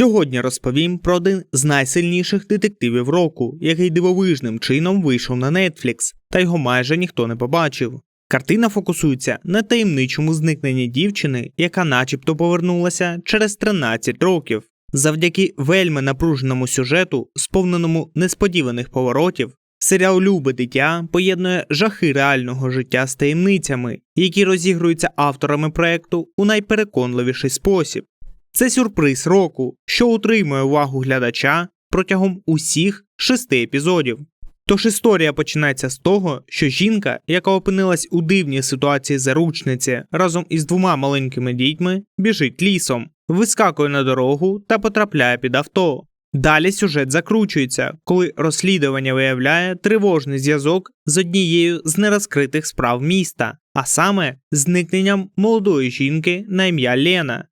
Сьогодні розповім про один з найсильніших детективів року, який дивовижним чином вийшов на Netflix, та його майже ніхто не побачив. Картина фокусується на таємничому зникненні дівчини, яка начебто повернулася через 13 років. Завдяки вельми напруженому сюжету, сповненому несподіваних поворотів, серіал Любе дитя поєднує жахи реального життя з таємницями, які розігруються авторами проекту у найпереконливіший спосіб. Це сюрприз року, що утримує увагу глядача протягом усіх шести епізодів. Тож історія починається з того, що жінка, яка опинилась у дивній ситуації заручниці разом із двома маленькими дітьми, біжить лісом, вискакує на дорогу та потрапляє під авто. Далі сюжет закручується, коли розслідування виявляє тривожний зв'язок з однією з нерозкритих справ міста, а саме зникненням молодої жінки на ім'я Лена.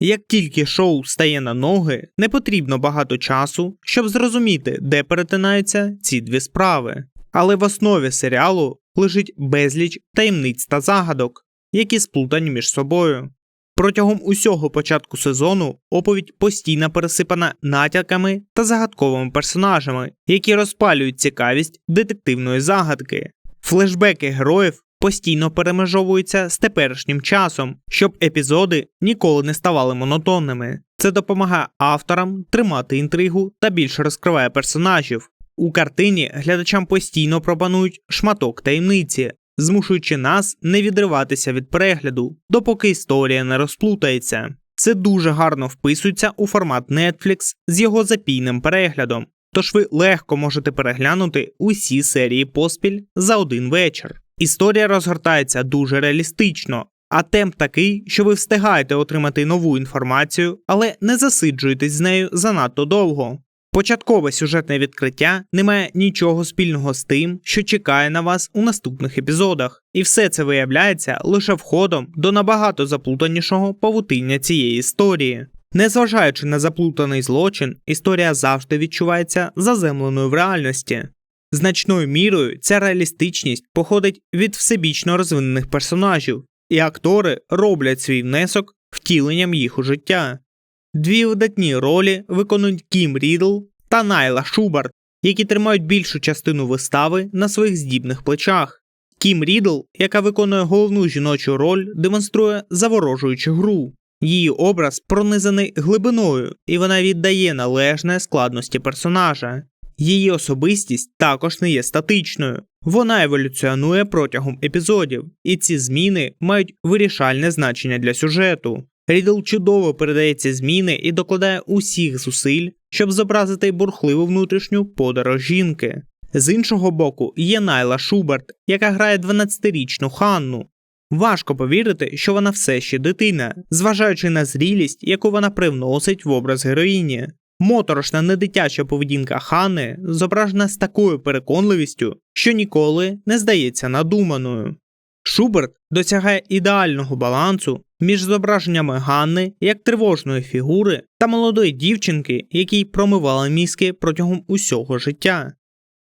Як тільки шоу стає на ноги, не потрібно багато часу, щоб зрозуміти, де перетинаються ці дві справи. Але в основі серіалу лежить безліч таємниць та загадок, які сплутані між собою. Протягом усього початку сезону оповідь постійно пересипана натяками та загадковими персонажами, які розпалюють цікавість детективної загадки. Флешбеки героїв постійно перемежовуються з теперішнім часом, щоб епізоди ніколи не ставали монотонними. Це допомагає авторам тримати інтригу та більше розкриває персонажів. У картині глядачам постійно пропонують шматок таємниці, змушуючи нас не відриватися від перегляду, допоки історія не розплутається. Це дуже гарно вписується у формат Netflix з його запійним переглядом, тож ви легко можете переглянути усі серії поспіль за один вечір. Історія розгортається дуже реалістично, а темп такий, що ви встигаєте отримати нову інформацію, але не засиджуєтесь з нею занадто довго. Початкове сюжетне відкриття не має нічого спільного з тим, що чекає на вас у наступних епізодах, і все це виявляється лише входом до набагато заплутанішого павутиння цієї історії. Незважаючи на заплутаний злочин, історія завжди відчувається заземленою в реальності. Значною мірою ця реалістичність походить від всебічно розвинених персонажів, і актори роблять свій внесок втіленням їх у життя. Дві видатні ролі виконують Кім Рідл та Найла Шубарт, які тримають більшу частину вистави на своїх здібних плечах. Кім Рідл, яка виконує головну жіночу роль, демонструє заворожуючу гру. Її образ пронизаний глибиною, і вона віддає належне складності персонажа. Її особистість також не є статичною, вона еволюціонує протягом епізодів, і ці зміни мають вирішальне значення для сюжету. Рідл чудово передає ці зміни і докладає усіх зусиль, щоб зобразити бурхливу внутрішню подорож жінки. З іншого боку, є Найла Шуберт, яка грає 12-річну Ханну. Важко повірити, що вона все ще дитина, зважаючи на зрілість, яку вона привносить в образ героїні. Моторошна недитяча поведінка Хани зображена з такою переконливістю, що ніколи не здається надуманою. Шуберт досягає ідеального балансу між зображеннями Ганни як тривожної фігури та молодої дівчинки, якій промивали мізки протягом усього життя.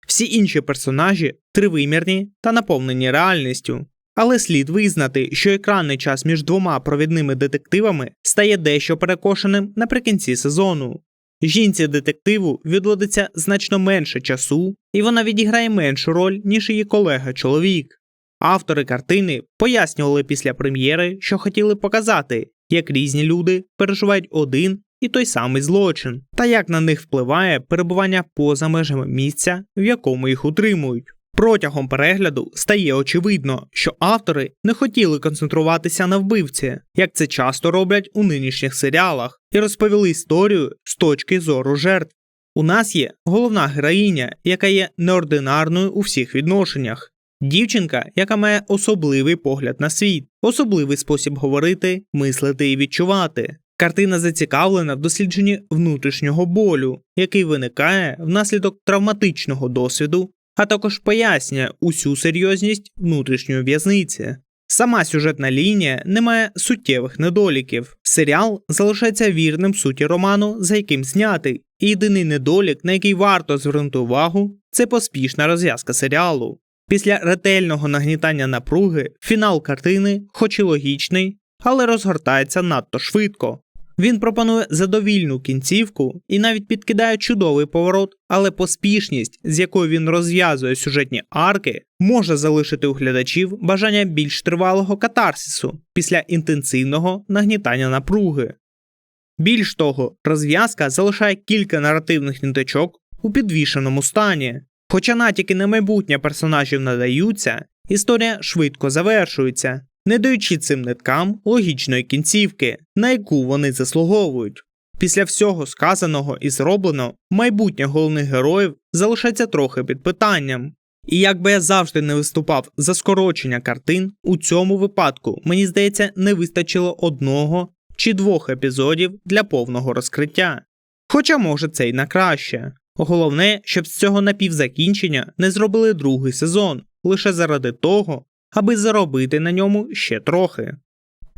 Всі інші персонажі тривимірні та наповнені реальністю. Але слід визнати, що екранний час між двома провідними детективами стає дещо перекошеним наприкінці сезону. Жінці детективу відводиться значно менше часу, і вона відіграє меншу роль, ніж її колега-чоловік. Автори картини пояснювали після прем'єри, що хотіли показати, як різні люди переживають один і той самий злочин, та як на них впливає перебування поза межами місця, в якому їх утримують. Протягом перегляду стає очевидно, що автори не хотіли концентруватися на вбивці, як це часто роблять у нинішніх серіалах, і розповіли історію з точки зору жертв. У нас є головна героїня, яка є неординарною у всіх відношеннях. Дівчинка, яка має особливий погляд на світ, особливий спосіб говорити, мислити і відчувати. Картина зацікавлена в дослідженні внутрішнього болю, який виникає внаслідок травматичного досвіду а також пояснює усю серйозність внутрішньої в'язниці. Сама сюжетна лінія не має суттєвих недоліків. Серіал залишається вірним суті роману, за яким знятий, і єдиний недолік, на який варто звернути увагу, це поспішна розв'язка серіалу. Після ретельного нагнітання напруги фінал картини, хоч і логічний, але розгортається надто швидко. Він пропонує задовільну кінцівку і навіть підкидає чудовий поворот, але поспішність, з якою він розв'язує сюжетні арки, може залишити у глядачів бажання більш тривалого катарсису після інтенсивного нагнітання напруги. Більш того, розв'язка залишає кілька наративних ниточок у підвішеному стані. Хоча натяки на майбутнє персонажів надаються, історія швидко завершується, не даючи цим ниткам логічної кінцівки, на яку вони заслуговують. Після всього сказаного і зроблено, майбутнє головних героїв залишається трохи під питанням. І як би я завжди не виступав за скорочення картин, у цьому випадку, мені здається, не вистачило одного чи двох епізодів для повного розкриття. Хоча може це й на краще. Головне, щоб з цього напівзакінчення не зробили другий сезон лише заради того, аби заробити на ньому ще трохи.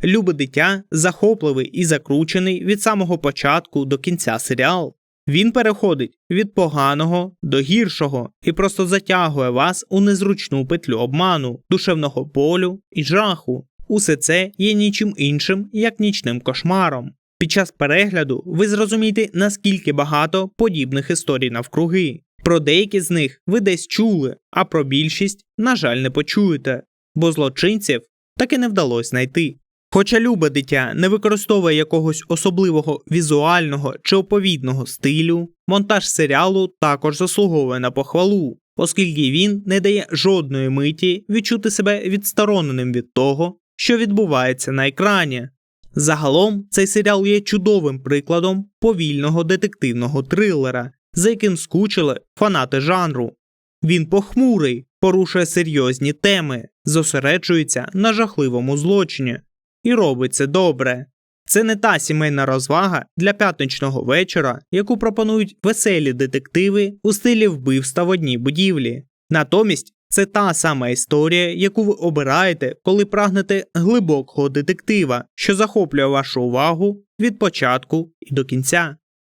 Любе дитя захопливий і закручений від самого початку до кінця серіал. Він переходить від поганого до гіршого і просто затягує вас у незручну петлю обману, душевного болю і жаху. Усе це є нічим іншим, як нічним кошмаром. Під час перегляду ви зрозумієте, наскільки багато подібних історій навкруги. Про деякі з них ви десь чули, а про більшість, на жаль, не почуєте, бо злочинців таки не вдалося знайти. Хоча любе дитя не використовує якогось особливого візуального чи оповідного стилю, монтаж серіалу також заслуговує на похвалу, оскільки він не дає жодної миті відчути себе відстороненим від того, що відбувається на екрані. Загалом цей серіал є чудовим прикладом повільного детективного трилера, за яким скучили фанати жанру. Він похмурий, порушує серйозні теми, зосереджується на жахливому злочині і робить це добре. Це не та сімейна розвага для п'ятничного вечора, яку пропонують веселі детективи у стилі вбивства в одній будівлі. Натомість це та сама історія, яку ви обираєте, коли прагнете глибокого детектива, що захоплює вашу увагу від початку і до кінця.